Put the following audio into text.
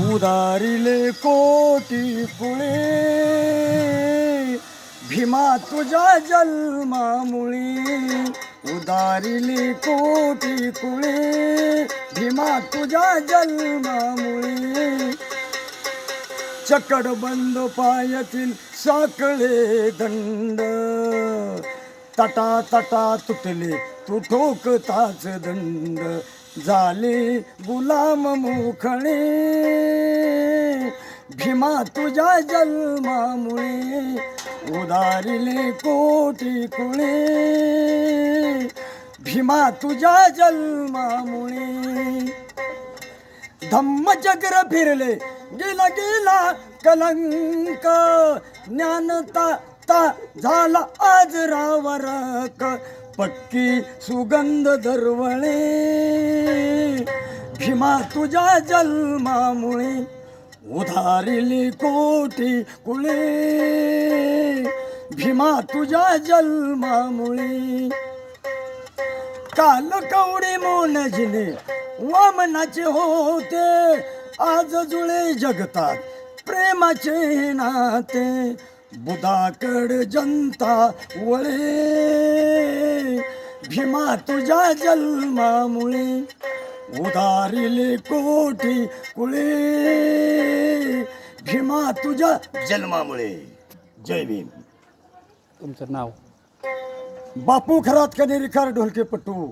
उदारिले कोटी कुळे भीमा तुझ्या जन्मामुळी। उदारिली कोटी कुळे भीमा तुझ्या जन्मामुळी। चकड बंद पायातील साकळे दंड। तटा तटा तुटले तू ठोकताच दंड। झाले गुलाम मुखणे. भीमा तुझ्या जन्मामुळे उदारिले कोटी कुळे भीमा तुझ्या जन्मामुळे धम्मचक्र फिरले. गेला गेला कलंक. ज्ञानता आता झाला आज रावरक. पक्की सुगंध दरवळे भीमा तुझ्या जन्मामुळे उधारिली कोटी कुळे. भीमा तुझ्या जन्मामुळे काल कवडे मोनजिने वामनाचे होते. आज जुळे जगतात प्रेमाचे नाते. बुधाकड जनता वळे. भीमा तुझ्या जन्मामुळे उदारिले कोटी कुळे. भीमा तुझ्या जन्मामुळे. जय भीम. तुमचं नाव? बापू खरात कनेरी कार ढोलके पट्टू